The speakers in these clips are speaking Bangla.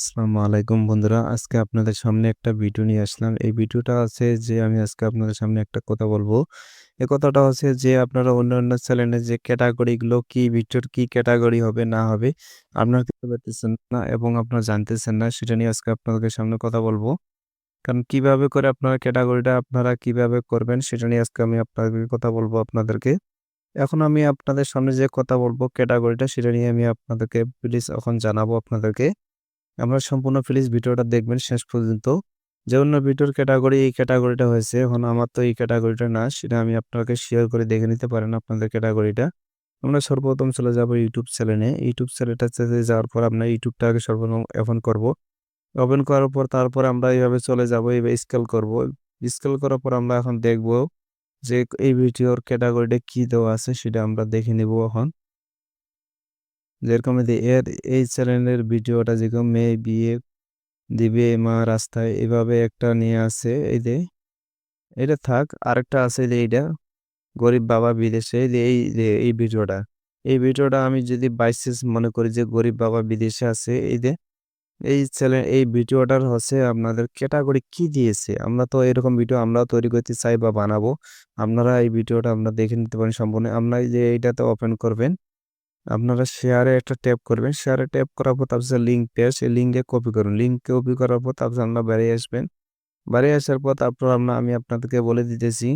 আসসালামু আলাইকুম বন্ধুরা। আজকে আপনাদের সামনে একটা ভিডিও নিয়ে আসলাম। এই ভিডিওটা আছে যে আমি আজকে আপনাদের সামনে একটা কথা বলব। এই কথাটা হচ্ছে যে আপনারা অন্যান্য চ্যানেলে যে ক্যাটেগরি গুলো কি ভিডিওর কি ক্যাটাগরি হবে, না হবে, আপনারা বুঝতে পারতেছেন না এবং আপনারা জানতেছেন না, সেটা নিয়ে আজকে আপনাদের সামনে কথা বলব। কারণ কীভাবে করে আপনারা ক্যাটাগরিটা আপনারা কীভাবে করবেন, সেটা নিয়ে আজকে আমি আপনাদেরকে কথা বলব আপনাদেরকে। এখন আমি আপনাদের সামনে যে কথা বলব, ক্যাটাগরিটা, সেটা নিয়ে আমি আপনাদেরকে প্লিজ এখন জানাব আপনাদেরকে। আপনারা সম্পূর্ণ প্লিজ ভিডিওটা দেখবেন শেষ পর্যন্ত। যে অন্য ভিডিওর ক্যাটাগরি এই ক্যাটেগরিটা হয়েছে। এখন আমার তো এই ক্যাটেগরিটা না, সেটা আমি আপনাকে শেয়ার করে দেখে নিতে পারেন আপনাদের ক্যাটেগরিটা। আমরা সর্বপ্রথম চলে যাব ইউটিউব চ্যানেলে। ইউটিউব চ্যানেলটাতে যাওয়ার পর আমরা ইউটিউবটাকে সর্বপ্রথম ওপেন করব। ওপেন করার পর তারপর আমরা এইভাবে চলে যাব এইভাবে স্কেল করব। স্কেল করার পর আমরা এখন দেখব যে এই ভিডিওর ক্যাটেগরিটা কি দেওয়া আছে, সেটা আমরা দেখে নিব এখন। যেরকম এর এই চ্যানেলের ভিডিওটা যেরকম মেয়ে বিয়ে দিবে মা রাস্তায়, এভাবে একটা নিয়ে আছে এই যে। এটা থাক, আরেকটা আছে যে এইটা, গরিব বাবা বিদেশে, এই যে এই ভিডিওটা। এই ভিডিওটা আমি যদি বাইসেস মনে করি যে গরিব বাবা বিদেশে আছে, এই যে। এই চ্যানেল, এই ভিডিওটার হচ্ছে আপনাদের ক্যাটাগরি কি দিয়েছে? আমরা তো এরকম ভিডিও আমরাও তৈরি করতে চাই বা বানাবো। আপনারা এই ভিডিওটা আমরা দেখে নিতে পারেন সম্পূর্ণ। আপনারা যে এইটাতে ওপেন করবেন। আপনারা শেয়ারে একটা ট্যাপ করবেন। শেয়ারে ট্যাপ করার পর তারপর লিঙ্ক পেয়ে সেই লিঙ্কে কপি করুন। লিঙ্ক কপি করার পর তারপর আপনারা বেরিয়ে আসবেন বেরিয়ে আসার পর তারপর আপনার আমি আপনাদেরকে বলে দিতেছি।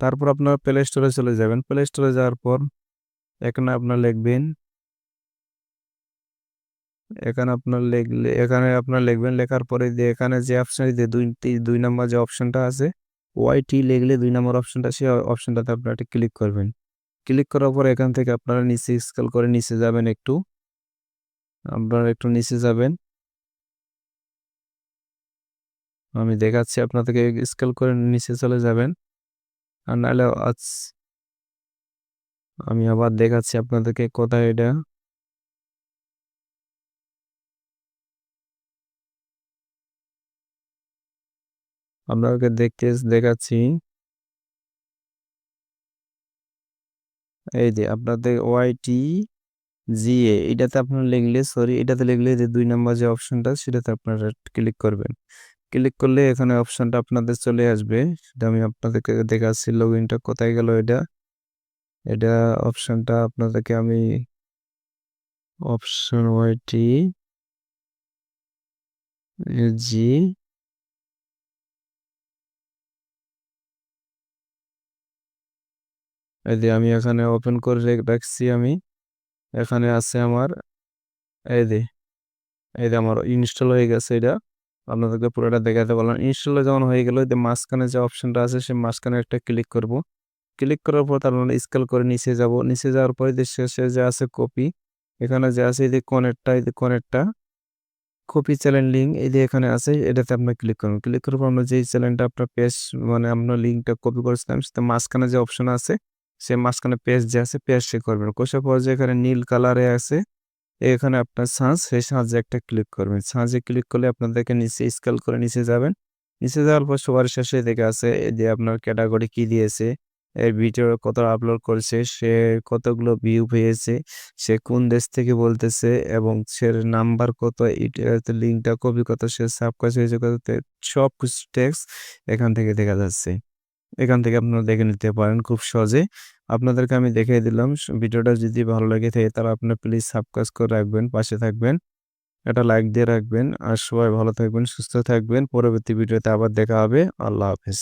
তারপর আপনারা প্লে স্টোরে চলে যাবেন। প্লে স্টোরে যাওয়ার পর এখানে আপনার লিখবেন, এখানে আপনার লিখলে এখানে আপনার লিখবেন, লেখার পরে যে এখানে যে অপশন যে দুই দুই নম্বর যে অপশনটা আছে ওয়াইটি লিখলে দুই নম্বর অপশনটা সেই অপশনটাতে আপনারা ক্লিক করবেন। ক্লিক করার পর এখান থেকে আপনারা নিচে স্কেল করে নিচে যাবেন একটু। আপনারা একটু নিচে যাবেন। আমি দেখাচ্ছি, আপনাদেরকে স্কেল করে নিচে চলে যাবেন। আর নাহলে আজ আমি আবার দেখাচ্ছি আপনাদেরকে কোথায় এটা। আপনাদেরকে দেখতে দেখাচ্ছি। এই যে আপনাদের ওয়াইটি জিএ এটাতে আপনার লিখলে সরি এটাতে লিখলে যে দুই নম্বর যে অপশনটা সেটাতে আপনারা ক্লিক করবেন। ক্লিক করলে এখানে অপশনটা আপনাদের চলে আসবে। সেটা আমি আপনাদেরকে দেখাচ্ছি লগ ইনটা কোথায় গেল এটা? এটা অপশনটা আপনাদেরকে আমি অপশন ওয়াইটি জি এই যে আমি এখানে ওপেন করে রাখছি আমি। এখানে আছে আমার, এই যে এই যে আমার ইনস্টল হয়ে গেছে এটা। আপনাদেরকে পুরোটা দেখাতে বললাম। ইনস্টল যখন হয়ে গেল যে মাঝখানে যে অপশনটা আছে সে মাঝখানে একটা ক্লিক করব। ক্লিক করার পর তার মানে স্কেল করে নিচে যাব। নিচে যাওয়ার পরে যে শেষে যে আছে কপি এখানে যে আছে এই যে কনেরটা এই যে কনেরটা কপি চ্যানেল লিঙ্ক এই যে এখানে আছে, এটাতে আপনি ক্লিক করুন। ক্লিক করার পর আমরা যে চ্যানেলটা আপনার পেজ মানে আপনার লিঙ্কটা কপি করেছিলাম সেটা মাঝখানে যে অপশন আছে সে মাঝখানে পেজ যে আছে পেজ সে করবেন। কষার পর যে এখানে নীল কালারে আছে, এখানে আপনার সাঁজ সেই সাঁজে একটা ক্লিক করবেন। সাঁজে ক্লিক করলে আপনাদেরকে নিচে স্কেল করে নিচে যাবেন। নিচে যাওয়ার পর সবার শেষে দেখে আছে যে আপনার ক্যাটাগরি কি দিয়েছে, এর ভিডিও কত আপলোড করেছে, সে কতগুলো ভিউ পেয়েছে, সে কোন দেশ থেকে বলতেছে এবং সে নাম্বার কত লিঙ্কটা কপি কত, সে সাবকাজ হয়েছে কত সব টেক্স এখান থেকে দেখা যাচ্ছে। এখান থেকে আপনারা দেখে নিতে পারেন খুব সহজে আপনাদেরকে আমি দেখিয়ে দিলাম ভিডিওটা যদি ভালো লাগে থাকে তাহলে আপনার প্লিজ সাবস্ক্রাইব করে রাখবেন, পাশে থাকবেন। এটা লাইক দিয়ে রাখবেন। আর সবাই ভালো থাকবেন, সুস্থ থাকবেন। পরবর্তী ভিডিওতে আবার দেখা হবে। আল্লাহ হাফেজ।